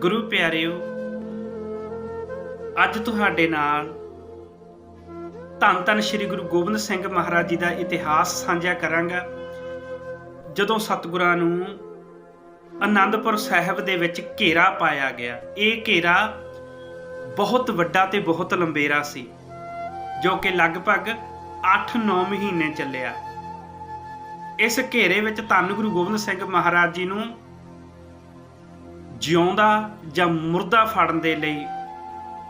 ਗੁਰੂ ਪਿਆਰਿਓ, ਅੱਜ ਤੁਹਾਡੇ ਨਾਲ ਧੰਨ ਧੰਨ ਸ੍ਰੀ ਗੁਰੂ ਗੋਬਿੰਦ ਸਿੰਘ ਮਹਾਰਾਜ ਜੀ ਦਾ ਇਤਿਹਾਸ ਸਾਂਝਾ ਕਰਾਂਗਾ। ਜਦੋਂ ਸਤਿਗੁਰਾਂ ਨੂੰ ਆਨੰਦਪੁਰ ਸਾਹਿਬ ਦੇ ਵਿੱਚ ਘੇਰਾ ਪਾਇਆ ਗਿਆ, ਇਹ ਘੇਰਾ ਬਹੁਤ ਵੱਡਾ ਤੇ ਬਹੁਤ ਲੰਬੇਰਾ ਸੀ, ਜੋ ਕਿ ਲਗਭਗ 8-9 ਮਹੀਨੇ ਚੱਲਿਆ। ਇਸ ਘੇਰੇ ਵਿੱਚ ਧੰਨ ਗੁਰੂ ਗੋਬਿੰਦ ਸਿੰਘ ਮਹਾਰਾਜ ਜੀ ਨੂੰ ਜਿਉਂਦਾ ਜਾਂ ਮੁਰਦਾ ਫੜਨ ਦੇ ਲਈ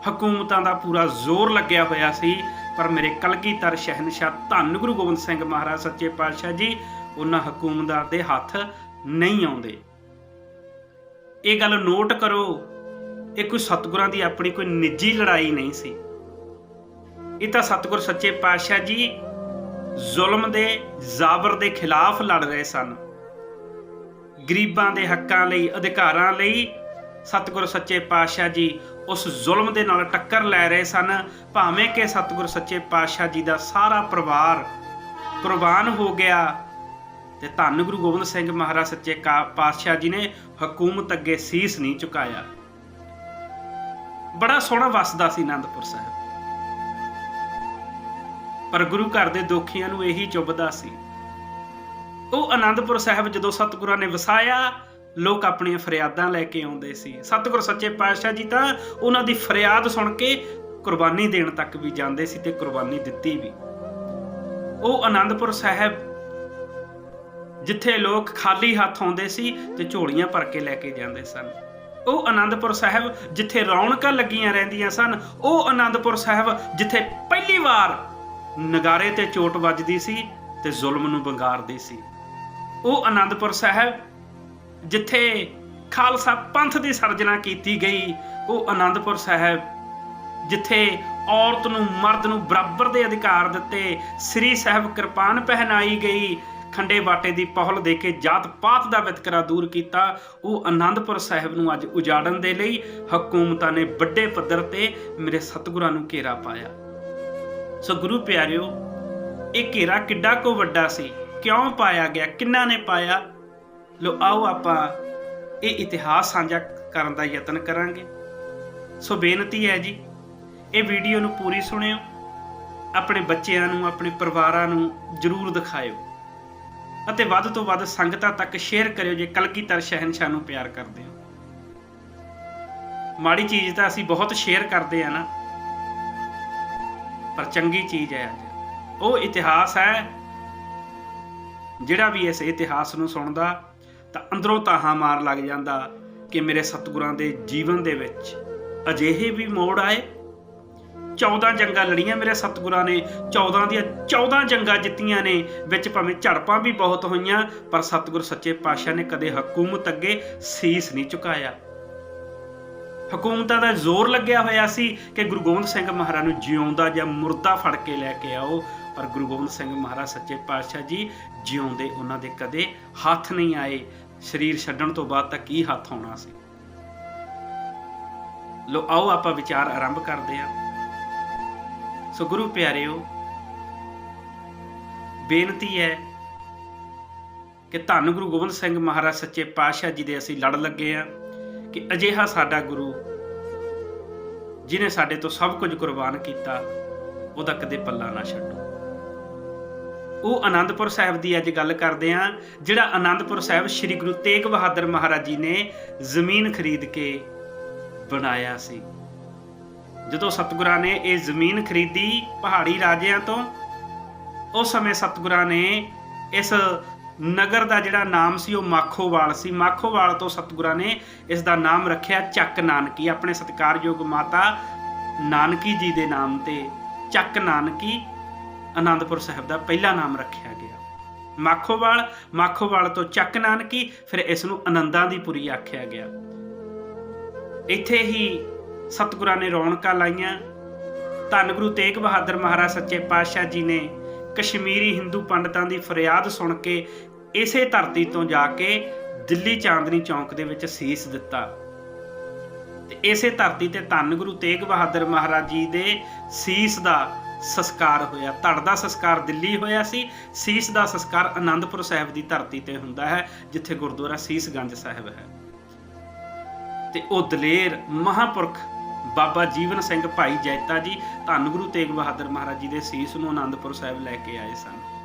ਹਕੂਮਤਾਂ ਦਾ ਪੂਰਾ ਜ਼ੋਰ ਲੱਗਿਆ ਹੋਇਆ ਸੀ, ਪਰ ਮੇਰੇ ਕਲਗੀਧਰ ਸ਼ਹਿਨशाह ਧੰਨ ਗੁਰੂ ਗੋਬਿੰਦ ਸਿੰਘ ਮਹਾਰਾਜ ਸੱਚੇ ਪਾਤਸ਼ਾਹ ਜੀ, ਉਹਨਾਂ ਹਕੂਮਤਾਂ ਦੇ ਹੱਥ ਨਹੀਂ ਆਉਂਦੇ। ਇਹ ਗੱਲ ਨੋਟ ਕਰੋ, ਇਹ ਕੋਈ ਸਤਿਗੁਰਾਂ ਦੀ ਆਪਣੀ ਕੋਈ ਨਿੱਜੀ ਲੜਾਈ ਨਹੀਂ ਸੀ। ਇਹ ਤਾਂ ਸਤਿਗੁਰ ਸੱਚੇ ਪਾਤਸ਼ਾਹ ਜੀ ਜ਼ੁਲਮ ਦੇ ਜ਼ਾਬਰ ਦੇ ਖਿਲਾਫ ਲੜ ਰਹੇ ਸਨ। ਗਰੀਬਾਂ ਦੇ ਹੱਕਾਂ ਲਈ, ਅਧਿਕਾਰਾਂ ਲਈ ਸਤਿਗੁਰ ਸੱਚੇ ਪਾਤਸ਼ਾਹ ਜੀ ਉਸ ਜ਼ੁਲਮ ਦੇ ਨਾਲ ਟੱਕਰ ਲੈ ਰਹੇ ਸਨ। ਭਾਵੇਂ ਕਿ ਸਤਿਗੁਰ ਸੱਚੇ ਪਾਤਸ਼ਾਹ ਜੀ ਦਾ ਸਾਰਾ ਪਰਿਵਾਰ ਕੁਰਬਾਨ ਹੋ ਗਿਆ ਤੇ ਧੰਨ ਗੁਰੂ ਗੋਬਿੰਦ ਸਿੰਘ ਮਹਾਰਾਜ ਸੱਚੇ ਕਾ- ਪਾਤਸ਼ਾਹ ਜੀ ਨੇ ਹਕੂਮਤ ਅੱਗੇ ਸੀਸ ਨਹੀਂ ਝੁਕਾਇਆ ਬੜਾ ਸੋਹਣਾ ਵਸਦਾ ਸੀ ਆਨੰਦਪੁਰ ਸਾਹਿਬ। ਪਰ ਗੁਰੂ ਘਰ ਦੇ ਦੋਖੀਆਂ ਨੂੰ ਇਹੀ ਚੁੱਭਦਾ ਸੀ। ਉਹ ਆਨੰਦਪੁਰ ਸਾਹਿਬ ਜਦੋਂ ਸਤਿਗੁਰਾਂ ਨੇ ਵਸਾਇਆ, ਲੋਕ ਆਪਣੀਆਂ ਫਰਿਆਦਾਂ ਲੈ ਕੇ ਆਉਂਦੇ ਸੀ। ਸਤਿਗੁਰ ਸੱਚੇ ਪਾਤਸ਼ਾਹ ਜੀ ਤਾਂ ਉਹਨਾਂ ਦੀ ਫਰਿਆਦ ਸੁਣ ਕੇ ਕੁਰਬਾਨੀ ਦੇਣ ਤੱਕ ਵੀ ਜਾਂਦੇ ਸੀ ਤੇ ਕੁਰਬਾਨੀ ਦਿੱਤੀ ਵੀ। ਉਹ ਆਨੰਦਪੁਰ ਸਾਹਿਬ, ਜਿੱਥੇ ਲੋਕ ਖਾਲੀ ਹੱਥ ਆਉਂਦੇ ਸੀ ਤੇ ਝੋਲੀਆਂ ਭਰ ਕੇ ਲੈ ਕੇ ਜਾਂਦੇ ਸਨ। ਉਹ ਆਨੰਦਪੁਰ ਸਾਹਿਬ ਜਿੱਥੇ ਰੌਣਕਾਂ ਲੱਗੀਆਂ ਰਹਿੰਦੀਆਂ ਸਨ, ਉਹ ਆਨੰਦਪੁਰ ਸਾਹਿਬ ਜਿੱਥੇ ਪਹਿਲੀ ਵਾਰ ਨਗਾਰੇ ਤੇ ਚੋਟ ਵੱਜਦੀ ਸੀ ਤੇ ਜ਼ੁਲਮ ਨੂੰ ਬੰਗਾਰਦੀ ਸੀ। ਉਹ ਆਨੰਦਪੁਰ ਸਾਹਿਬ, ਜਿੱਥੇ ਖਾਲਸਾ ਪੰਥ ਦੀ ਸਰਜਣਾ ਕੀਤੀ ਗਈ, ਉਹ ਆਨੰਦਪੁਰ ਸਾਹਿਬ, ਜਿੱਥੇ ਔਰਤ ਨੂੰ ਮਰਦ ਨੂੰ ਬਰਾਬਰ ਦੇ ਅਧਿਕਾਰ ਦਿੱਤੇ, ਸ੍ਰੀ ਸਾਹਿਬ ਕਿਰਪਾਨ ਪਹਿਨਾਈ ਗਈ, ਖੰਡੇ ਬਾਟੇ ਦੀ ਪਹਲ ਦੇ ਕੇ ਜਾਤ ਪਾਤ ਦਾ ਵਿਤਕਰਾ ਦੂਰ ਕੀਤਾ, ਉਹ ਆਨੰਦਪੁਰ ਸਾਹਿਬ ਨੂੰ ਅੱਜ ਉਜਾੜਨ ਦੇ ਲਈ ਹਕੂਮਤਾਂ ਨੇ ਵੱਡੇ ਪੱਧਰ ਤੇ ਮੇਰੇ ਸਤਿਗੁਰਾਂ ਨੂੰ ਘੇਰਾ ਪਾਇਆ। ਸੋ ਗੁਰੂ ਪਿਆਰਿਓ, ਇਹ ਘੇਰਾ ਕਿੱਡਾ ਕੋ ਵੱਡਾ ਸੀ? ਕਿਉਂ ਪਾਇਆ ਗਿਆ? ਕਿੰਨਾ ਨੇ ਪਾਇਆ? ਲੋ ਆਓ ਆਪਾਂ ਇਹ ਇਤਿਹਾਸ ਸਾਂਝਾ ਕਰਨ ਦਾ ਯਤਨ ਕਰਾਂਗੇ। ਸੋ ਬੇਨਤੀ ਹੈ ਜੀ, ਇਹ ਵੀਡੀਓ ਨੂੰ ਪੂਰੀ ਸੁਣਿਓ, ਆਪਣੇ ਬੱਚਿਆਂ ਨੂੰ, ਆਪਣੇ ਪਰਿਵਾਰਾਂ ਨੂੰ ਜਰੂਰ ਦਿਖਾਇਓ ਅਤੇ ਵੱਧ ਤੋਂ ਵੱਧ ਸੰਗਤਾਂ ਤੱਕ ਸ਼ੇਅਰ ਕਰਿਓ ਜੇ ਕਲਗੀਧਰ ਸ਼ਹਿਨशाह ਨੂੰ ਪਿਆਰ ਕਰਦੇ ਹੋ। ਮਾੜੀ ਚੀਜ਼ ਤਾਂ ਅਸੀਂ ਬਹੁਤ ਸ਼ੇਅਰ ਕਰਦੇ ਆ ਨਾ, ਪਰ ਚੰਗੀ ਚੀਜ਼ ਹੈ ਅੱਜ। ਉਹ ਇਤਿਹਾਸ ਹੈ ਜਿਹੜਾ ਵੀ ਇਸ ਇਤਿਹਾਸ ਨੂੰ ਸੁਣਦਾ ਤਾਂ ਅੰਦਰੋਂ ਤਾਹਾਂ ਮਾਰ ਲੱਗ ਜਾਂਦਾ ਕਿ ਮੇਰੇ ਸਤਿਗੁਰਾਂ ਦੇ ਜੀਵਨ ਦੇ ਵਿੱਚ ਅਜਿਹੇ ਵੀ ਮੋੜ ਆਏ। 14 ਜੰਗਾਂ ਲੜੀਆਂ ਮੇਰੇ ਸਤਿਗੁਰਾਂ ਨੇ 14 ਦੀਆਂ 14 ਜੰਗਾਂ ਜਿੱਤੀਆਂ ਨੇ, ਵਿੱਚ ਭਾਵੇਂ ਝੜਪਾਂ ਵੀ ਬਹੁਤ ਹੋਈਆਂ, ਪਰ ਸਤਿਗੁਰ ਸੱਚੇ ਪਾਤਸ਼ਾਹ ਨੇ ਕਦੇ ਹਕੂਮਤ ਅੱਗੇ ਸੀਸ ਨਹੀਂ ਝੁਕਾਇਆ ਹਕੂਮਤਾਂ ਦਾ ਜ਼ੋਰ ਲੱਗਿਆ ਹੋਇਆ ਸੀ ਕਿ ਗੁਰੂ ਗੋਬਿੰਦ ਸਿੰਘ ਮਹਾਰਾਜ ਨੂੰ ਜਿਉਂਦਾ ਜਾਂ ਮੁਰਦਾ ਫੜ ਕੇ ਲੈ ਕੇ ਆਓ ਪਰ ਗੁਰੂ ਗੋਬਿੰਦ ਸਿੰਘ ਮਹਾਰਾਜ ਸੱਚੇ ਪਾਤਸ਼ਾਹ ਜੀ ਜਿਉਂਦੇ ਉਹਨਾਂ ਦੇ ਕਦੇ ਹੱਥ ਨਹੀਂ ਆਏ, ਸਰੀਰ ਛੱਡਣ ਤੋਂ ਬਾਅਦ ਤਾਂ ਕੀ ਹੱਥ ਆਉਣਾ ਸੀ? ਲੋ ਆਓ ਆਪਾਂ ਵਿਚਾਰ ਆਰੰਭ ਕਰਦੇ ਹਾਂ। ਸੋ ਗੁਰੂ ਪਿਆਰਿਓ, ਬੇਨਤੀ ਹੈ ਕਿ ਧੰਨ ਗੁਰੂ ਗੋਬਿੰਦ ਸਿੰਘ ਮਹਾਰਾਜ ਸੱਚੇ ਪਾਤਸ਼ਾਹ ਜੀ ਦੇ ਅਸੀਂ ਲੜ ਲੱਗੇ ਆ ਕਿ ਅਜਿਹਾ ਸਾਡਾ ਗੁਰੂ ਜਿਨੇ ਸਾਡੇ ਤੋਂ ਸਭ ਕੁਝ ਕੁਰਬਾਨ ਕੀਤਾ, ਉਹਦਾ ਕਦੇ ਪੱਲਾ ਨਾ ਛੱਡੋ। ਉਹ ਆਨੰਦਪੁਰ ਸਾਹਿਬ ਦੀ ਅੱਜ ਗੱਲ ਕਰਦੇ ਆ ਜਿਹੜਾ ਆਨੰਦਪੁਰ ਸਾਹਿਬ ਸ੍ਰੀ ਗੁਰੂ ਤੇਗ ਬਹਾਦਰ ਮਹਾਰਾਜ ਜੀ ਨੇ ਜ਼ਮੀਨ ਖਰੀਦ ਕੇ ਬਣਾਇਆ ਸੀ। ਜਦੋਂ ਸਤਿਗੁਰਾਂ ਨੇ ਇਹ ਜ਼ਮੀਨ ਖਰੀਦੀ ਪਹਾੜੀ ਰਾਜਿਆਂ ਤੋਂ, ਉਸ ਸਮੇਂ ਸਤਿਗੁਰਾਂ ਨੇ ਇਸ ਨਗਰ ਦਾ ਜਿਹੜਾ ਨਾਮ ਸੀ ਉਹ ਮਾਖੋਵਾਲ ਸੀ। ਮਾਖੋਵਾਲ ਤੋਂ ਸਤਿਗੁਰਾਂ ਨੇ ਇਸ ਦਾ ਨਾਮ ਰੱਖਿਆ ਚੱਕ ਨਾਨਕੀ, ਆਪਣੇ ਸਤਿਕਾਰਯੋਗ ਮਾਤਾ ਨਾਨਕੀ ਜੀ ਦੇ ਨਾਮ ਤੇ, ਚੱਕ ਨਾਨਕੀ। ਆਨੰਦਪੁਰ ਸਾਹਿਬ ਦਾ ਪਹਿਲਾ ਨਾਮ ਰੱਖਿਆ ਗਿਆ। ਮਾਖੋਵਾਲ ਮਾਖੋਵਾਲ ਤੋਂ ਚੱਕ ਨਾਨਕੀ, ਫਿਰ ਇਸ ਨੂੰ ਆਨੰਦਾਂ ਦੀ ਪੁਰੀ ਆਖਿਆ ਗਿਆ। ਇੱਥੇ ਹੀ ਸਤਿਗੁਰਾਂ ਨੇ ਰੌਣਕਾਂ ਲਾਈਆਂ। ਧੰਨ ਗੁਰੂ ਤੇਗ ਬਹਾਦਰ ਮਹਾਰਾਜ ਸੱਚੇ ਪਾਤਸ਼ਾਹ ਜੀ ਨੇ ਕਸ਼ਮੀਰੀ ਹਿੰਦੂ ਪੰਡਤਾਂ ਦੀ ਫਰਿਆਦ ਸੁਣ ਕੇ ਇਸੇ ਧਰਤੀ ਤੋਂ ਜਾ ਕੇ ਦਿੱਲੀ ਚਾਂਦਨੀ ਚੌਂਕ ਦੇ ਵਿੱਚ ਸੀਸ ਦਿੱਤਾ। ਤੇ ਇਸੇ ਧਰਤੀ ਤੇ ਧੰਨ ਗੁਰੂ ਤੇਗ ਬਹਾਦਰ ਮਹਾਰਾਜ ਜੀ ਦੇ ਸੀਸ ਦਾ ਸੰਸਕਾਰ ਹੋਇਆ। ਧੜ ਦਾ ਸੰਸਕਾਰ ਦਿੱਲੀ ਹੋਇਆ ਸੀ, ਸੀਸ ਦਾ ਸੰਸਕਾਰ ਆਨੰਦਪੁਰ ਸਾਹਿਬ ਦੀ ਧਰਤੀ ਤੇ ਹੁੰਦਾ ਹੈ, ਜਿੱਥੇ ਗੁਰਦੁਆਰਾ ਸੀਸਗੰਜ ਸਾਹਿਬ ਹੈ। ਤੇ ਉਹ ਦਲੇਰ ਮਹਾਪੁਰਖ ਬਾਬਾ ਜੀਵਨ ਸਿੰਘ ਭਾਈ ਜੈਤਾ ਜੀ ਧੰਨ ਗੁਰੂ ਤੇਗ ਬਹਾਦਰ ਮਹਾਰਾਜ ਜੀ ਦੇ ਸੀਸ ਨੂੰ ਆਨੰਦਪੁਰ ਸਾਹਿਬ ਲੈ ਕੇ ਆਏ ਸਨ।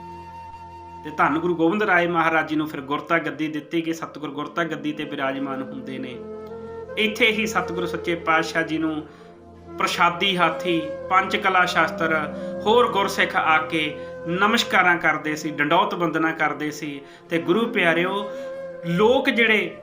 ਤੇ ਧੰਨ ਗੁਰੂ ਗੋਬਿੰਦ ਰਾਏ ਮਹਾਰਾਜ ਜੀ ਨੂੰ ਫਿਰ ਗੁਰਤਾ ਗੱਦੀ ਦਿੱਤੀ ਗਈ ਸਤਿਗੁਰ ਗੁਰਤਾ ਗੱਦੀ ਤੇ ਬਿਰਾਜਮਾਨ ਹੁੰਦੇ ਨੇ। ਇੱਥੇ ਹੀ ਸਤਿਗੁਰੂ ਸੱਚੇ ਪਾਤਸ਼ਾਹ ਜੀ ਨੂੰ ਪ੍ਰਸ਼ਾਦੀ ਹਾਥੀ, ਪੰਜ ਕਲਾ ਸ਼ਾਸਤਰ, ਹੋਰ ਗੁਰਸਿੱਖ ਆ ਕੇ ਨਮਸਕਾਰਾਂ ਕਰਦੇ ਸੀ, ਡੰਡੌਤ ਬੰਦਨਾ ਕਰਦੇ ਸੀ ਤੇ ਗੁਰੂ ਪਿਆਰਿਓ, ਲੋਕ ਜਿਹੜੇ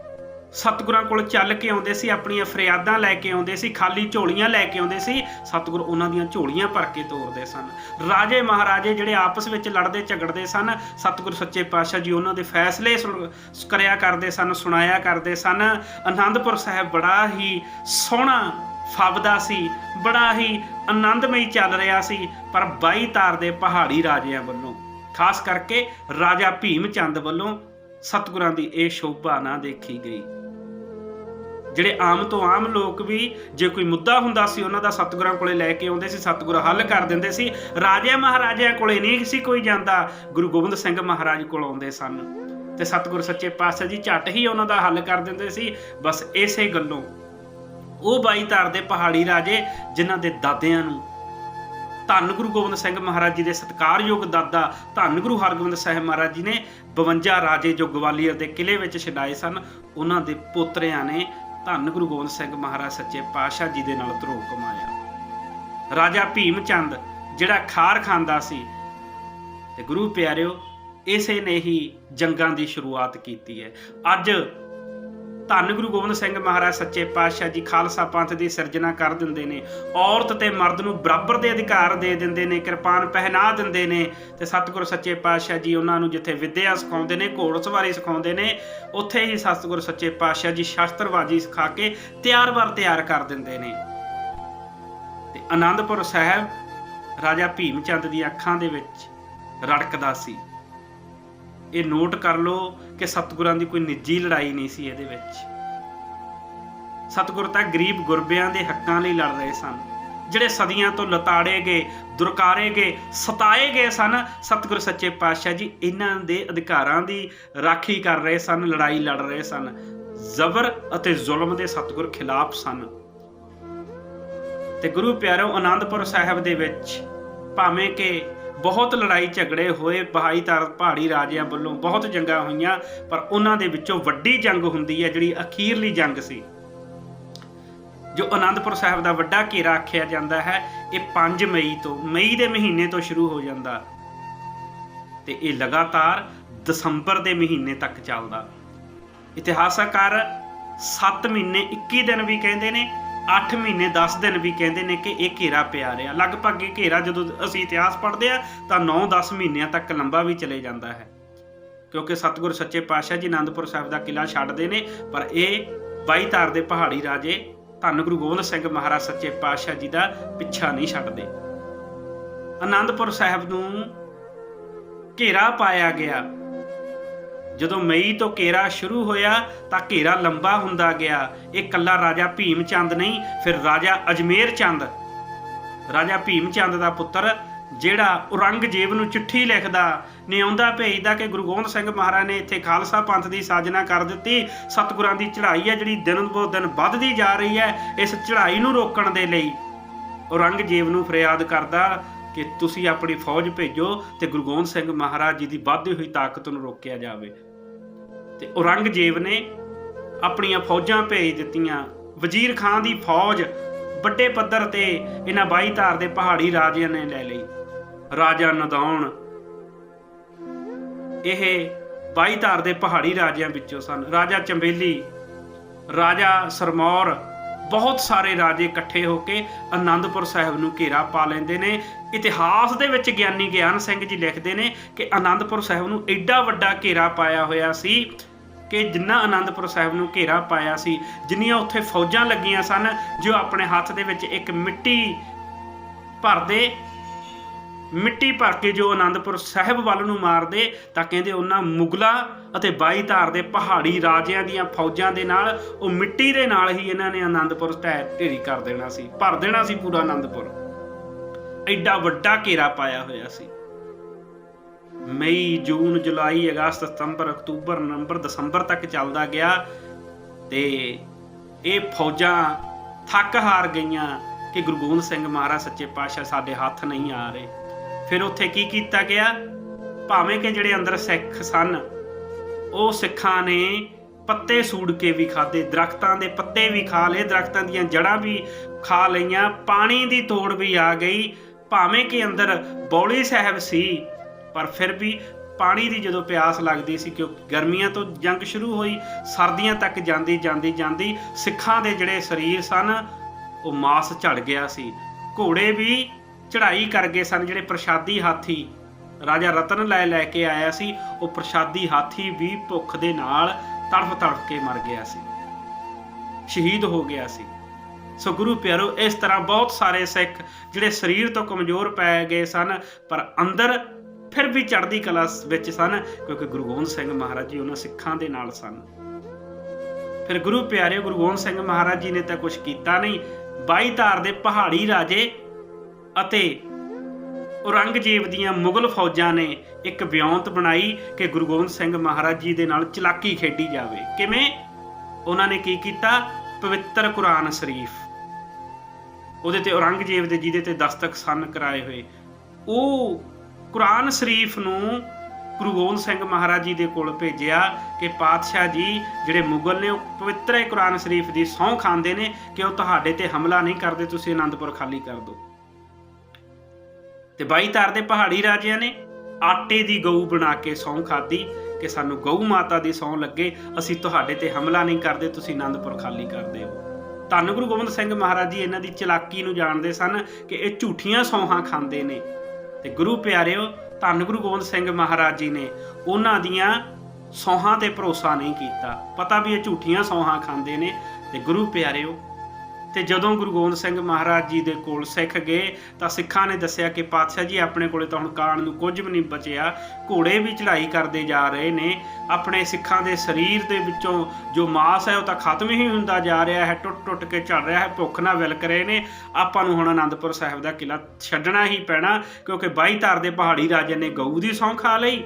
ਸਤਿਗੁਰਾਂ ਕੋਲ ਚੱਲ ਕੇ ਆਉਂਦੇ ਸੀ, ਆਪਣੀਆਂ ਫਰਿਆਦਾਂ ਲੈ ਕੇ ਆਉਂਦੇ ਸੀ, ਖਾਲੀ ਝੋਲੀਆਂ ਲੈ ਕੇ ਆਉਂਦੇ ਸੀ, ਸਤਿਗੁਰ ਉਹਨਾਂ ਦੀਆਂ ਝੋਲੀਆਂ ਭਰ ਕੇ ਤੋਰਦੇ ਸਨ। ਰਾਜੇ ਮਹਾਰਾਜੇ ਜਿਹੜੇ ਆਪਸ ਵਿੱਚ ਲੜਦੇ ਝਗੜਦੇ ਸਨ, ਸਤਿਗੁਰ ਸੱਚੇ ਪਾਤਸ਼ਾਹ ਜੀ ਉਹਨਾਂ ਦੇ ਫੈਸਲੇ ਸੁਣ- ਕਰਿਆ ਕਰਦੇ ਸਨ, ਸੁਣਾਇਆ ਕਰਦੇ ਸਨ। ਆਨੰਦਪੁਰ ਸਾਹਿਬ ਬੜਾ ਹੀ ਸੋਹਣਾ ਫੱਬਦਾ ਸੀ। ਬੜਾ ਹੀ ਆਨੰਦਮਈ ਚੱਲ ਰਿਹਾ ਸੀ ਪਰ 22 ਤਾਰ ਦੇ ਪਹਾੜੀ ਰਾਜਿਆਂ ਵੱਲੋਂ। ਖਾਸ ਕਰਕੇ ਰਾਜਾ ਭੀਮ ਚੰਦ ਵੱਲੋਂ ਸਤਿਗੁਰਾਂ ਦੀ ਇਹ ਸ਼ੋਭਾ ਨਾ ਦੇਖੀ ਗਈ। ਜਿਹੜੇ ਆਮ ਤੋਂ ਆਮ ਲੋਕ ਵੀ ਜੇ ਕੋਈ ਮੁੱਦਾ ਹੁੰਦਾ ਸੀ, ਉਹਨਾਂ ਦਾ ਸਤਿਗੁਰਾਂ ਕੋਲੇ ਲੈ ਕੇ ਆਉਂਦੇ ਸੀ, ਸਤਿਗੁਰ ਹੱਲ ਕਰ ਦਿੰਦੇ ਸੀ। ਰਾਜਿਆਂ ਮਹਾਰਾਜਿਆਂ ਕੋਲੇ ਨਹੀਂ ਸੀ ਕੋਈ ਜਾਂਦਾ, ਗੁਰੂ ਗੋਬਿੰਦ ਸਿੰਘ ਮਹਾਰਾਜ ਕੋਲ ਆਉਂਦੇ ਸਨ। ਤੇ ਸਤਿਗੁਰ ਸੱਚੇ ਪਾਤਸ਼ਾਹ ਜੀ ਝੱਟ ਹੀ ਉਹਨਾਂ ਦਾ ਹੱਲ ਕਰ ਦਿੰਦੇ ਸੀ। ਬਸ ਇਸੇ ਗੱਲੋਂ ਉਹ ਬਾਈ ਧਾਰ ਦੇ ਪਹਾੜੀ ਰਾਜੇ ਜਿਨ੍ਹਾਂ ਦੇ ਦਾਦਿਆਂ ਨੂੰ। ਧੰਨ ਗੁਰੂ ਗੋਬਿੰਦ ਸਿੰਘ ਮਹਾਰਾਜ ਜੀ ਦੇ ਸਤਿਕਾਰਯੋਗ ਦਾਦਾ ਧੰਨ ਗੁਰੂ ਹਰਗੋਬਿੰਦ ਸਾਹਿਬ ਮਹਾਰਾਜ ਜੀ ਨੇ 52 ਰਾਜੇ ਜੋ ਗਵਾਲੀਅਰ ਦੇ ਕਿਲੇ ਵਿੱਚ ਛਡਾਏ ਸਨ, ਉਹਨਾਂ ਦੇ ਪੋਤਰਿਆਂ ਨੇ ਧੰਨ ਗੁਰੂ ਗੋਬਿੰਦ ਸਿੰਘ ਮਹਾਰਾਜ ਸੱਚੇ ਪਾਤਸ਼ਾਹ ਜੀ ਦੇ ਨਾਲ ਧਰੋਹ ਕਮਾਇਆ। ਰਾਜਾ ਭੀਮ ਚੰਦ ਜਿਹੜਾ ਖਾਰ ਖਾਂਦਾ ਸੀ, ਤੇ ਗੁਰੂ ਪਿਆਰਿਓ, ਇਸੇ ਨੇ ਹੀ ਜੰਗਾਂ ਦੀ ਸ਼ੁਰੂਆਤ ਕੀਤੀ ਹੈ। ਅੱਜ ਧੰਨ ਗੁਰੂ ਗੋਬਿੰਦ ਸਿੰਘ ਮਹਾਰਾਜ, ਸੱਚੇ ਪਾਤਸ਼ਾਹ ਜੀ, ਖਾਲਸਾ ਪੰਥ ਦੀ ਸਿਰਜਣਾ ਕਰ ਦਿੰਦੇ ਨੇ। ਔਰਤ ਤੇ ਮਰਦ ਨੂੰ ਬਰਾਬਰ ਦੇ ਅਧਿਕਾਰ ਦੇ ਦਿੰਦੇ ਨੇ, ਕਿਰਪਾਨ ਪਹਿਨਾ ਦਿੰਦੇ ਨੇ ਤੇ ਸਤਿਗੁਰ ਸੱਚੇ ਪਾਤਸ਼ਾਹ ਜੀ ਉਹਨਾਂ ਨੂੰ ਜਿੱਥੇ ਵਿੱਦਿਆ ਸਿਖਾਉਂਦੇ ਨੇ ਘੋੜਸਵਾਰੀ ਸਿਖਾਉਂਦੇ ਨੇ, ਉੱਥੇ ਹੀ ਸਤਿਗੁਰ ਸੱਚੇ ਪਾਤਸ਼ਾਹ ਜੀ ਸ਼ਾਸਤਰਬਾਜੀ ਸਿਖਾ ਕੇ ਤਿਆਰ-ਬਰ ਤਿਆਰ ਕਰ ਦਿੰਦੇ ਨੇ। ਤੇ ਆਨੰਦਪੁਰ ਸਾਹਿਬ ਰਾਜਾ ਭੀਮ ਚੰਦ ਦੀਆਂ ਅੱਖਾਂ ਦੇ ਵਿੱਚ ਰੜਕਦਾ ਸੀ। ਇਹ ਨੋਟ ਕਰ ਲਓ ਕਿ ਸਤਿਗੁਰਾਂ ਦੀ ਕੋਈ ਨਿੱਜੀ ਲੜਾਈ ਨਹੀਂ ਸੀ ਇਹਦੇ ਵਿੱਚ। ਸਤਿਗੁਰ ਤਾਂ ਗਰੀਬ ਗੁਰਬਿਆਂ ਦੇ ਹੱਕਾਂ ਲਈ ਲੜ ਰਹੇ ਸਨ। ਜਿਹੜੇ ਸਦੀਆਂ ਤੋਂ ਲਤਾੜੇ ਗਏ, ਦੁਰਕਾਰੇ ਗਏ, ਸਤਾਏ ਗਏ ਸਨ, ਸਤਿਗੁਰ ਸੱਚੇ ਪਾਤਸ਼ਾਹ ਜੀ ਇਹਨਾਂ ਦੇ ਅਧਿਕਾਰਾਂ ਦੀ ਰਾਖੀ ਕਰ ਰਹੇ ਸਨ, ਲੜਾਈ ਲੜ ਰਹੇ ਸਨ। ਜ਼ਬਰ ਅਤੇ ਜ਼ੁਲਮ ਦੇ ਸਤਿਗੁਰ ਖਿਲਾਫ ਸਨ। ਤੇ ਗੁਰੂ ਪਿਆਰੋ ਆਨੰਦਪੁਰ ਸਾਹਿਬ ਦੇ ਵਿੱਚ ਭਾਵੇਂ ਕਿ ਬਹੁਤ ਲੜਾਈ ਝਗੜੇ ਹੋਏ ਬਹਾਈ ਤਾਰ ਪਹਾੜੀ ਰਾਜਿਆਂ ਵੱਲੋਂ ਬਹੁਤ ਜੰਗਾਂ ਹੋਈਆਂ, ਪਰ ਉਹਨਾਂ ਦੇ ਵਿੱਚੋਂ ਵੱਡੀ ਜੰਗ ਹੁੰਦੀ ਹੈ, ਜਿਹੜੀ ਅਖੀਰਲੀ ਜੰਗ ਸੀ। ਜੋ ਆਨੰਦਪੁਰ ਸਾਹਿਬ ਦਾ ਵੱਡਾ ਘੇਰਾ ਆਖਿਆ ਜਾਂਦਾ ਹੈ, ਇਹ 5 ਮਈ ਤੋਂ, ਮਈ ਦੇ ਮਹੀਨੇ ਤੋਂ ਸ਼ੁਰੂ ਹੋ ਜਾਂਦਾ। ਤੇ ਇਹ ਲਗਾਤਾਰ ਦਸੰਬਰ ਦੇ ਮਹੀਨੇ ਤੱਕ ਚੱਲਦਾ। ਇਤਿਹਾਸਕਾਰ 7 ਮਹੀਨੇ 21 ਦਿਨ ਵੀ ਕਹਿੰਦੇ ਨੇ 8 ਮਹੀਨੇ 10 ਦਿਨ ਵੀ ਕਹਿੰਦੇ ਨੇ ਕਿ ਇਹ ਘੇਰਾ ਪਿਆ ਰਿਹਾ। ਲਗਭਗ ਇਹ ਘੇਰਾ ਜਦੋਂ ਅਸੀਂ ਇਤਿਹਾਸ ਪੜ੍ਹਦੇ ਆ, ਤਾਂ 9-10 ਮਹੀਨਿਆਂ ਤੱਕ ਲੰਬਾ ਵੀ ਚਲੇ ਜਾਂਦਾ ਹੈ। ਕਿਉਂਕਿ ਸਤਿਗੁਰ ਸੱਚੇ ਪਾਤਸ਼ਾਹ ਜੀ ਆਨੰਦਪੁਰ ਸਾਹਿਬ ਦਾ ਕਿਲਾ ਛੱਡਦੇ ਨੇ, ਪਰ ਇਹ 22 ਤਾਰ ਦੇ ਪਹਾੜੀ ਰਾਜੇ ਧੰਨ ਗੁਰੂ ਗੋਬਿੰਦ ਸਿੰਘ ਮਹਾਰਾਜ ਸੱਚੇ ਪਾਤਸ਼ਾਹ ਜੀ ਦਾ ਪਿੱਛਾ ਨਹੀਂ ਛੱਡਦੇ। ਆਨੰਦਪੁਰ ਸਾਹਿਬ ਨੂੰ ਘੇਰਾ ਪਾਇਆ ਗਿਆ। ਜਦੋਂ ਮਈ ਤੋਂ ਘੇਰਾ ਸ਼ੁਰੂ ਹੋਇਆ ਤਾਂ ਘੇਰਾ ਲੰਬਾ ਹੁੰਦਾ ਗਿਆ। ਇਹ ਕੱਲਾ ਰਾਜਾ ਭੀਮ ਚੰਦ ਨਹੀਂ, ਫਿਰ ਰਾਜਾ ਅਜਮੇਰ ਚੰਦ। ਰਾਜਾ ਭੀਮ ਚੰਦ ਦਾ ਪੁੱਤਰ, ਜਿਹੜਾ ਔਰੰਗਜ਼ੇਬ ਨੂੰ ਚਿੱਠੀ ਲਿਖਦਾ ਨਿਉਂਦਾ ਭੇਜਦਾ ਕਿ ਗੁਰੂ ਗੋਬਿੰਦ ਸਿੰਘ ਮਹਾਰਾਜ ਨੇ ਇੱਥੇ ਖਾਲਸਾ ਪੰਥ ਦੀ ਸਾਜਨਾ ਕਰ ਦਿੱਤੀ। ਸਤਿਗੁਰਾਂ ਦੀ ਚੜ੍ਹਾਈ ਹੈ ਜਿਹੜੀ ਦਿਨ ਬੋ ਦਿਨ ਵੱਧਦੀ ਜਾ ਰਹੀ ਹੈ ਇਸ ਚੜ੍ਹਾਈ ਨੂੰ ਰੋਕਣ ਦੇ ਲਈ। ਔਰੰਗਜ਼ੇਬ ਨੂੰ ਫਰਿਆਦ ਕਰਦਾ ਕਿ ਤੁਸੀਂ ਆਪਣੀ ਫੌਜ ਭੇਜੋ ਤੇ ਗੁਰੂ ਗੋਬਿੰਦ ਸਿੰਘ ਮਹਾਰਾਜ ਜੀ ਦੀ ਵੱਧਦੀ ਹੋਈ ਤਾਕਤ ਨੂੰ ਰੋਕਿਆ ਜਾਵੇ। ਤੇ ਔਰੰਗਜ਼ੇਬ ਨੇ ਆਪਣੀਆਂ ਫੌਜਾਂ ਭੇਜ ਦਿੱਤੀਆਂ। ਵਜ਼ੀਰ ਖਾਨ ਦੀ ਫੌਜ ਵੱਡੇ ਪੱਧਰ ਤੇ ਇਹਨਾਂ 22 ਧਾਰ ਦੇ ਪਹਾੜੀ ਰਾਜਿਆਂ ਨੇ ਲੈ ਲਈ। ਰਾਜਾ ਨਦੌਣ ਇਹ 22 ਧਾਰ ਦੇ ਪਹਾੜੀ ਰਾਜਿਆਂ ਵਿੱਚੋਂ ਸਨ। ਰਾਜਾ ਚੰਬੇਲੀ, ਰਾਜਾ ਸਰਮੌਰ, ਬਹੁਤ ਸਾਰੇ ਰਾਜੇ ਇਕੱਠੇ ਹੋ ਕੇ ਆਨੰਦਪੁਰ ਸਾਹਿਬ ਨੂੰ ਘੇਰਾ ਪਾ ਲੈਂਦੇ ਨੇ। ਇਤਿਹਾਸ ਦੇ ਵਿੱਚ ਗਿਆਨੀ ਗਿਆਨ ਸਿੰਘ ਜੀ ਲਿਖਦੇ ਨੇ ਕਿ ਆਨੰਦਪੁਰ ਸਾਹਿਬ ਨੂੰ ਐਡਾ ਵੱਡਾ ਘੇਰਾ ਪਾਇਆ ਹੋਇਆ ਸੀ ਕਿ ਜਿੰਨਾ ਆਨੰਦਪੁਰ ਸਾਹਿਬ ਨੂੰ ਘੇਰਾ ਪਾਇਆ ਸੀ, ਜਿੰਨੀਆਂ ਉੱਥੇ ਫੌਜਾਂ ਲੱਗੀਆਂ ਸਨ, ਜੋ ਆਪਣੇ ਹੱਥ ਦੇ ਵਿੱਚ ਇੱਕ ਮਿੱਟੀ ਭਰਦੇ, ਮਿੱਟੀ ਭਰ ਕੇ ਜੋ ਆਨੰਦਪੁਰ ਸਾਹਿਬ ਵੱਲ ਨੂੰ ਮਾਰਦੇ, ਤਾਂ ਕਹਿੰਦੇ ਉਹਨਾਂ ਮੁਗਲਾਂ ਅਤੇ ਬਾਈ ਧਾਰ ਦੇ ਪਹਾੜੀ ਰਾਜਿਆਂ ਦੀਆਂ ਫੌਜਾਂ ਦੇ ਨਾਲ, ਉਹ ਮਿੱਟੀ ਦੇ ਨਾਲ ਹੀ ਇਹਨਾਂ ਨੇ ਆਨੰਦਪੁਰ ਢਹਿ ਢੇਰੀ ਕਰ ਦੇਣਾ ਸੀ, ਭਰ ਦੇਣਾ ਸੀ ਪੂਰਾ ਆਨੰਦਪੁਰ। ਐਡਾ ਵੱਡਾ ਘੇਰਾ ਪਾਇਆ ਹੋਇਆ ਸੀ। ਮਈ ਜੂਨ ਜੁਲਾਈ ਅਗਸਤ ਸਤੰਬਰ ਅਕਤੂਬਰ ਨਵੰਬਰ ਦਸੰਬਰ ਤੱਕ ਚੱਲਦਾ ਗਿਆ ਤੇ ਇਹ ਫੌਜਾਂ ਥੱਕ ਹਾਰ ਗਈਆਂ ਕਿ ਗੁਰੂ ਗੋਬਿੰਦ ਸਿੰਘ ਮਹਾਰਾਜ ਸੱਚੇ ਪਾਤਸ਼ਾਹ ਸਾਡੇ ਹੱਥ ਨਹੀਂ ਆ ਰਹੇ। ਫਿਰ ਉੱਥੇ ਕੀ ਕੀਤਾ ਗਿਆ? ਭਾਵੇਂ ਕਿ ਜਿਹੜੇ ਅੰਦਰ ਸਿੱਖ ਸਨ, ਉਹ ਸਿੱਖਾਂ ਨੇ ਪੱਤੇ ਸੂੜ ਕੇ ਵੀ ਖਾਦੇ ਦਰਖਤਾਂ ਦੇ ਪੱਤੇ ਵੀ ਖਾ ਲਏ, ਦਰਖਤਾਂ ਦੀਆਂ ਜੜਾਂ ਵੀ ਖਾ ਲਈਆਂ, ਪਾਣੀ ਦੀ ਤੋੜ ਵੀ ਆ ਗਈ। ਭਾਵੇਂ ਕਿ ਅੰਦਰ ਬੌਲੀ ਸਾਹਿਬ ਸੀ ਪਰ ਫਿਰ ਵੀ ਪਾਣੀ ਦੀ ਜਦੋਂ ਪਿਆਸ ਲੱਗਦੀ ਸੀ ਕਿਉਂਕਿ ਗਰਮੀਆਂ ਤੋਂ ਜੰਗ ਸ਼ੁਰੂ ਹੋਈ, ਸਰਦੀਆਂ ਤੱਕ ਜਾਂਦੀ ਜਾਂਦੀ ਜਾਂਦੀ, ਸਿੱਖਾਂ ਦੇ ਜਿਹੜੇ ਸਰੀਰ ਸਨ, ਉਹ ਮਾਸ ਝੜ ਗਿਆ ਸੀ। ਘੋੜੇ ਵੀ ਚੜ੍ਹਾਈ ਕਰ ਗਏ ਸਨ, ਜਿਹੜੇ ਪ੍ਰਸ਼ਾਦੀ ਹਾਥੀ ਰਾਜਾ ਰਤਨ ਲੈ ਲੈ ਕੇ ਆਇਆ ਸੀ, ਉਹ ਪ੍ਰਸ਼ਾਦੀ ਹਾਥੀ ਵੀ ਭੁੱਖ ਦੇ ਨਾਲ ਤੜਫ ਤੜਫ ਕੇ ਮਰ ਗਿਆ ਸੀ। ਸ਼ਹੀਦ ਹੋ ਗਿਆ ਸੀ। ਸੋ ਗੁਰੂ ਪਿਆਰੋ, ਇਸ ਤਰ੍ਹਾਂ ਬਹੁਤ ਸਾਰੇ ਸਿੱਖ ਜਿਹੜੇ ਸਰੀਰ ਤੋਂ ਕਮਜ਼ੋਰ ਪੈ ਗਏ ਸਨ, ਪਰ ਅੰਦਰ ਫਿਰ ਵੀ ਚੜ੍ਹਦੀ ਕਲਾ ਵਿੱਚ ਸਨ, ਕਿਉਂਕਿ ਗੁਰੂ ਗੋਬਿੰਦ ਸਿੰਘ ਮਹਾਰਾਜ ਜੀ ਉਹਨਾਂ ਸਿੱਖਾਂ ਦੇ ਨਾਲ ਸਨ। ਫਿਰ ਗੁਰੂ ਪਿਆਰੇ ਗੁਰੂ ਗੋਬਿੰਦ ਸਿੰਘ ਮਹਾਰਾਜ ਜੀ ਨੇ ਤਾਂ ਕੁਝ ਕੀਤਾ ਨਹੀਂ। ਬਾਈ ਧਾਰ ਦੇ ਪਹਾੜੀ ਰਾਜੇ ਅਤੇ ਔਰੰਗਜ਼ੇਬ ਦੀਆਂ ਮੁਗਲ ਫੌਜਾਂ ਨੇ ਇੱਕ ਵਿਉਂਤ ਬਣਾਈ ਕਿ ਗੁਰੂ ਗੋਬਿੰਦ ਸਿੰਘ ਮਹਾਰਾਜ ਜੀ ਦੇ ਨਾਲ ਚਲਾਕੀ ਖੇਡੀ ਜਾਵੇ। ਕਿਵੇਂ? ਉਹਨਾਂ ਨੇ ਕੀ ਕੀਤਾ? ਪਵਿੱਤਰ ਕੁਰਾਨ ਸ਼ਰੀਫ। ਉਹਦੇ ਤੇ ਔਰੰਗਜ਼ੇਬ ਦੇ ਜਿਹਦੇ ਤੇ ਦਸਤਕ ਸਨ ਕਰਾਏ ਹੋਏ। ਉਹ ਕੁਰਾਨ ਸ਼ਰੀਫ ਨੂੰ ਗੁਰੂ ਗੋਬਿੰਦ ਸਿੰਘ ਮਹਾਰਾਜ ਜੀ ਦੇ ਕੋਲ ਭੇਜਿਆ ਕਿ ਪਾਤਸ਼ਾਹ ਜੀ, ਜਿਹੜੇ ਮੁਗਲ ਨੇ, ਉਹ ਪਵਿੱਤਰ ਇਹ ਕੁਰਾਨ ਸ਼ਰੀਫ ਦੀ ਸਹੁੰ ਖਾਂਦੇ ਨੇ ਕਿ ਉਹ ਤੁਹਾਡੇ ਤੇ ਹਮਲਾ ਨਹੀਂ ਕਰਦੇ, ਤੁਸੀਂ ਆਨੰਦਪੁਰ ਖਾਲੀ ਕਰ ਦਿਓ। ਤੇ ਬਾਈ ਤਾਰ ਦੇ ਪਹਾੜੀ ਰਾਜਿਆਂ ਨੇ ਆਟੇ ਦੀ ਗਊ ਬਣਾ ਕੇ ਸਹੁੰ ਖਾਦੀ ਕਿ ਸਾਨੂੰ ਗਊ ਮਾਤਾ ਦੀ ਸਹੁੰ ਲੱਗੇ, ਅਸੀਂ ਤੁਹਾਡੇ ਤੇ ਹਮਲਾ ਨਹੀਂ ਕਰਦੇ, ਤੁਸੀਂ ਆਨੰਦਪੁਰ ਖਾਲੀ ਕਰਦੇ ਹੋ ਧੰਨ ਗੁਰੂ ਗੋਬਿੰਦ ਸਿੰਘ ਮਹਾਰਾਜ ਜੀ, ਇਹਨਾਂ ਦੀ ਚਲਾਕੀ ਨੂੰ ਜਾਣਦੇ ਸਨ ਕਿ ਇਹ ਝੂਠੀਆਂ ਸੌਹਾਂ ਖਾਂਦੇ ਨੇ। ਤੇ ਗੁਰੂ ਪਿਆਰਿਓ, ਧੰਨ ਗੁਰੂ ਗੋਬਿੰਦ ਸਿੰਘ ਮਹਾਰਾਜ ਜੀ ਨੇ ਉਹਨਾਂ ਦੀਆਂ ਸੌਹਾਂ ਤੇ ਭਰੋਸਾ ਨਹੀਂ ਕੀਤਾ। ਪਤਾ ਵੀ ਇਹ ਝੂਠੀਆਂ ਸੌਹਾਂ ਖਾਂਦੇ ਨੇ ਤੇ ਗੁਰੂ ਪਿਆਰਿਓ ਤੇ ਜਦੋਂ ਗੁਰੂ ਗੋਬਿੰਦ ਸਿੰਘ ਮਹਾਰਾਜ ਜੀ ਦੇ ਕੋਲ ਸਿੱਖ ਗਏ ਤਾਂ ਸਿੱਖਾਂ ਨੇ ਦੱਸਿਆ ਕਿ ਪਾਤਸ਼ਾਹ ਜੀ ਆਪਣੇ ਕੋਲੇ ਤਾਂ ਹੁਣ ਕਾਣ ਨੂੰ ਕੁਝ ਵੀ ਨਹੀਂ ਬਚਿਆ, ਘੋੜੇ ਵੀ ਚੜ੍ਹਾਈ ਕਰਦੇ ਜਾ ਰਹੇ ਨੇ, ਆਪਣੇ ਸਿੱਖਾਂ ਦੇ ਸਰੀਰ ਦੇ ਵਿੱਚੋਂ ਜੋ ਮਾਸ ਹੈ ਉਹ ਤਾਂ ਖਤਮ ਹੀ ਹੁੰਦਾ ਜਾ ਰਿਹਾ ਹੈ, ਟੁੱਟ ਟੁੱਟ ਕੇ ਝੜ ਰਿਹਾ ਹੈ, ਭੁੱਖ ਨਾਲ ਵਿਲਕ ਰਹੇ ਨੇ, ਆਪਾਂ ਨੂੰ ਹੁਣ ਆਨੰਦਪੁਰ ਸਾਹਿਬ ਦਾ ਕਿਲਾ ਛੱਡਣਾ ਹੀ ਪੈਣਾ, ਕਿਉਂਕਿ ਬਾਈ ਧਾਰ ਦੇ ਪਹਾੜੀ ਰਾਜੇ ਨੇ ਗਊ ਦੀ ਸੌਂ ਖਾ ਲਈ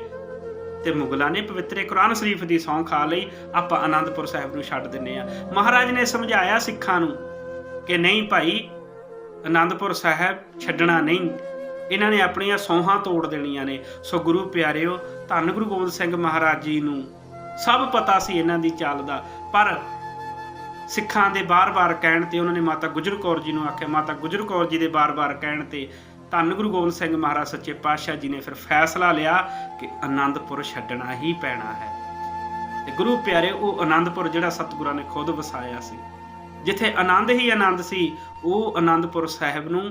ਤੇ ਮੁਗਲਾਂ ਨੇ ਪਵਿੱਤਰ ਕੁਰਾਨ ਸ਼ਰੀਫ ਦੀ ਸੌਂ ਖਾ ਲਈ, ਆਪਾਂ ਆਨੰਦਪੁਰ ਸਾਹਿਬ ਨੂੰ ਛੱਡ ਦਿੰਨੇ ਆ ਮਹਾਰਾਜ ਨੇ ਸਮਝਾਇਆ ਸਿੱਖਾਂ ਨੂੰ ਕਿ ਨਹੀਂ ਭਾਈ ਆਨੰਦਪੁਰ ਸਾਹਿਬ ਛੱਡਣਾ ਨਹੀਂ। ਇਹਨਾਂ ਨੇ ਆਪਣੀਆਂ ਸੌਹਾਂ ਤੋੜ ਦੇਣੀਆਂ ਨੇ। ਸੋ ਗੁਰੂ ਪਿਆਰਿਓ, ਧੰਨ ਗੁਰੂ ਗੋਬਿੰਦ ਸਿੰਘ ਮਹਾਰਾਜ ਜੀ ਨੂੰ ਸਭ ਪਤਾ ਸੀ ਇਹਨਾਂ ਦੀ ਚਾਲ ਦਾ। ਪਰ ਸਿੱਖਾਂ ਦੇ ਬਾਰ-ਬਾਰ ਕਹਿਣ ਤੇ ਉਹਨਾਂ ਨੇ ਮਾਤਾ ਗੁਜਰ ਕੌਰ ਜੀ ਨੂੰ ਆਖਿਆ, ਮਾਤਾ ਗੁਜਰ ਕੌਰ ਜੀ ਦੇ ਬਾਰ-ਬਾਰ ਕਹਿਣ ਤੇ ਧੰਨ ਗੁਰੂ ਗੋਬਿੰਦ ਸਿੰਘ ਮਹਾਰਾਜ ਸੱਚੇ ਪਾਤਸ਼ਾਹ ਜੀ ਨੇ ਫਿਰ ਫੈਸਲਾ ਲਿਆ ਕਿ ਆਨੰਦਪੁਰ ਛੱਡਣਾ ਹੀ ਪੈਣਾ ਹੈ। ਤੇ ਗੁਰੂ ਪਿਆਰੇ ਉਹ ਆਨੰਦਪੁਰ ਜਿਹੜਾ ਸਤਿਗੁਰਾਂ ਨੇ ਖੁਦ ਵਸਾਇਆ ਸੀ। ਜਿੱਥੇ ਆਨੰਦ ਹੀ ਆਨੰਦ ਸੀ ਉਹ ਆਨੰਦਪੁਰ ਸਾਹਿਬ ਨੂੰ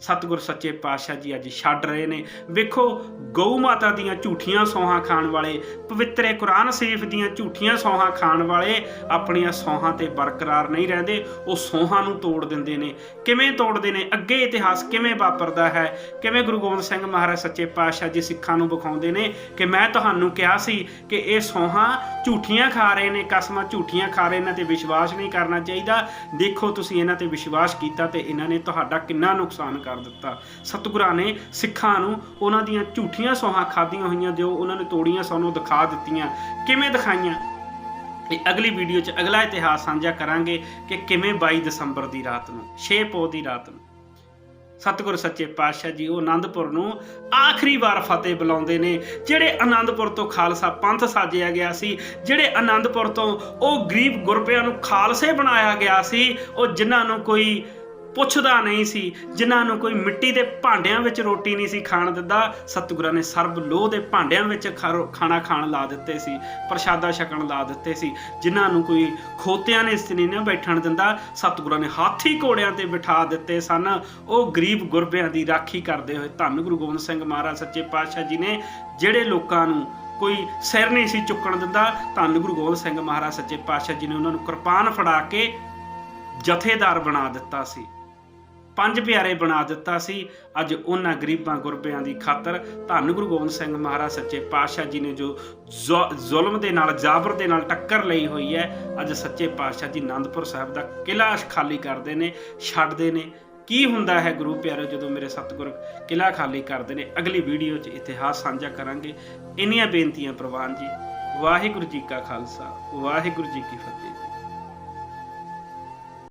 ਸਤਿਗੁਰ ਸੱਚੇ ਪਾਤਸ਼ਾਹ ਜੀ ਅੱਜ ਛੱਡ ਰਹੇ ਨੇ। ਵੇਖੋ, ਗਊ ਮਾਤਾ ਦੀਆਂ ਝੂਠੀਆਂ ਸੌਹਾਂ ਖਾਣ ਵਾਲੇ, ਪਵਿੱਤਰੇ ਕੁਰਾਨ ਸ਼ਰੀਫ ਦੀਆਂ ਝੂਠੀਆਂ ਸੌਹਾਂ ਖਾਣ ਵਾਲੇ ਆਪਣੀਆਂ ਸੌਹਾਂ ਤੇ ਬਰਕਰਾਰ ਨਹੀਂ ਰਹਿੰਦੇ। ਉਹ ਸੌਹਾਂ ਨੂੰ ਤੋੜ ਦਿੰਦੇ ਨੇ। ਕਿਵੇਂ ਤੋੜਦੇ ਨੇ? ਅੱਗੇ ਇਤਿਹਾਸ ਕਿਵੇਂ ਵਾਪਰਦਾ ਹੈ? ਕਿਵੇਂ ਗੁਰੂ ਗੋਬਿੰਦ ਸਿੰਘ ਮਹਾਰਾਜ ਸੱਚੇ ਪਾਤਸ਼ਾਹ ਜੀ ਸਿੱਖਾਂ ਨੂੰ ਵਿਖਾਉਂਦੇ ਨੇ ਕਿ ਮੈਂ ਤੁਹਾਨੂੰ ਕਿਹਾ ਸੀ ਕਿ ਇਹ ਸੌਹਾਂ ਝੂਠੀਆਂ ਖਾ ਰਹੇ ਨੇ, ਕਸਮਾਂ ਝੂਠੀਆਂ ਖਾ ਰਹੇ ਇਹਨਾਂ ਤੇ ਵਿਸ਼ਵਾਸ ਨਹੀਂ ਕਰਨਾ ਚਾਹੀਦਾ। ਦੇਖੋ ਤੁਸੀਂ ਇਹਨਾਂ ਤੇ ਵਿਸ਼ਵਾਸ ਕੀਤਾ ਤੇ ਇਹਨਾਂ ਨੇ ਤੁਹਾਡਾ ਕਿੰਨਾ ਨੁਕਸਾਨ ਕਰ ਦਿੱਤਾ। ਸਤਿਗੁਰਾਂ ਨੇ ਸਿੱਖਾਂ ਨੂੰ ਉਹਨਾਂ ਦੀਆਂ ਝੂਠੀਆਂ ਸੌਹਾਂ ਖਾਧੀਆਂ ਹੋਈਆਂ, ਜੋ ਉਹਨਾਂ ਨੇ ਤੋੜੀਆਂ ਸਾਨੂੰ ਦਿਖਾ ਦਿੱਤੀਆਂ। ਕਿਵੇਂ ਦਿਖਾਈਆਂ? ਇਹ ਅਗਲੀ ਵੀਡੀਓ 'ਚ ਅਗਲਾ ਇਤਿਹਾਸ ਸਾਂਝਾ ਕਰਾਂਗੇ ਕਿ ਕਿਵੇਂ 22 ਦਸੰਬਰ ਦੀ ਰਾਤ ਨੂੰ 6 ਪੋ ਦੀ ਰਾਤ ਨੂੰ। ਸਤਿਗੁਰ ਸੱਚੇ ਪਾਤਸ਼ਾਹ ਜੀ, ਉਹ ਆਨੰਦਪੁਰ ਨੂੰ ਆਖਰੀ ਵਾਰ ਫਤਿਹ ਬੁਲਾਉਂਦੇ ਨੇ, ਜਿਹੜੇ ਆਨੰਦਪੁਰ ਤੋਂ ਖਾਲਸਾ ਪੰਥ ਸਾਜਿਆ ਗਿਆ ਸੀ, ਜਿਹੜੇ ਆਨੰਦਪੁਰ ਤੋਂ ਉਹ ਗਰੀਬ ਗੁਰਪਿਆਂ ਨੂੰ ਖਾਲਸੇ ਬਣਾਇਆ ਗਿਆ ਸੀ, ਉਹ ਜਿਨ੍ਹਾਂ ਨੂੰ ਕੋਈ ਪੁੱਛਦਾ ਨਹੀਂ ਸੀ। ਜਿਨ੍ਹਾਂ ਨੂੰ ਕੋਈ ਮਿੱਟੀ ਦੇ ਭਾਂਡਿਆਂ ਵਿੱਚ ਰੋਟੀ ਨਹੀਂ ਸੀ ਖਾਣ ਦਿੰਦਾ, ਸਤਿਗੁਰਾਂ ਨੇ ਸਰਬ ਲੋਹ ਦੇ ਭਾਂਡਿਆਂ ਵਿੱਚ ਖਾਰੋ- ਖਾਣਾ ਖਾਣ ਲਾ ਦਿੱਤੇ ਸੀ, ਪ੍ਰਸ਼ਾਦਾ ਛਕਣ ਲਾ ਦਿੱਤੇ ਸੀ। ਜਿਨ੍ਹਾਂ ਨੂੰ ਕੋਈ ਖੋਤਿਆਂ ਨੇ ਇਸ ਨਹੀਂ ਨਾ ਬੈਠਣ ਦਿੰਦਾ, ਸਤਿਗੁਰਾਂ ਨੇ ਹਾਥੀ ਘੋੜਿਆਂ ਤੇ ਬਿਠਾ ਦਿੱਤੇ ਸਨ। ਉਹ ਗਰੀਬ ਗੁਰਬਿਆਂ ਦੀ ਰਾਖੀ ਕਰਦੇ ਹੋਏ ਧੰਨ ਗੁਰੂ ਗੋਬਿੰਦ ਸਿੰਘ ਮਹਾਰਾਜ ਸੱਚੇ ਪਾਤਸ਼ਾਹ ਜੀ ਨੇ ਜਿਹੜੇ ਲੋਕਾਂ ਨੂੰ ਕੋਈ ਸਿਰ ਨਹੀਂ ਸੀ ਚੁੱਕਣ ਦਿੰਦਾ, ਧੰਨ ਗੁਰੂ ਗੋਬਿੰਦ ਸਿੰਘ ਮਹਾਰਾਜ ਸੱਚੇ ਪਾਤਸ਼ਾਹ ਜੀ ਨੇ ਉਹਨਾਂ ਨੂੰ ਕਿਰਪਾਨ ਫੜਾ ਕੇ ਜਥੇਦਾਰ ਬਣਾ ਦਿੱਤਾ ਸੀ। ਪੰਜ ਪਿਆਰੇ ਬਣਾ ਦਿੱਤਾ ਸੀ। ਅੱਜ ਉਹਨਾਂ ਗਰੀਬਾਂ ਗੁਰਬਿਆਂ ਦੀ ਖਾਤਰ ਧੰਨ ਗੁਰੂ ਗੋਬਿੰਦ ਸਿੰਘ ਮਹਾਰਾਜ ਸੱਚੇ ਪਾਤਸ਼ਾਹ ਜੀ ਨੇ ਜੋ ਜ਼ੁ- ਜ਼ੁਲਮ ਦੇ ਨਾਲ, ਜਾਬਰ ਦੇ ਨਾਲ ਟੱਕਰ ਲਈ ਹੋਈ ਹੈ, ਅੱਜ ਸੱਚੇ ਪਾਤਸ਼ਾਹ ਜੀ ਆਨੰਦਪੁਰ ਸਾਹਿਬ ਦਾ ਕਿਲਾ ਖਾਲੀ ਕਰਦੇ ਨੇ, ਛੱਡਦੇ ਨੇ। ਕੀ ਹੁੰਦਾ ਹੈ ਗੁਰੂ ਪਿਆਰੇ ਜਦੋਂ ਮੇਰੇ ਸਤਿਗੁਰ ਕਿਲਾ ਖਾਲੀ ਕਰਦੇ ਨੇ? ਅਗਲੀ ਵੀਡੀਓ 'ਚ ਇਤਿਹਾਸ ਸਾਂਝਾ ਕਰਾਂਗੇ। ਇੰਨੀਆਂ ਬੇਨਤੀਆਂ ਪ੍ਰਵਾਨ ਜੀ, ਵਾਹਿਗੁਰੂ ਜੀ ਕਾ ਖਾਲਸਾ, ਵਾਹਿਗੁਰੂ ਜੀ ਕੀ ਫਤਿਹ।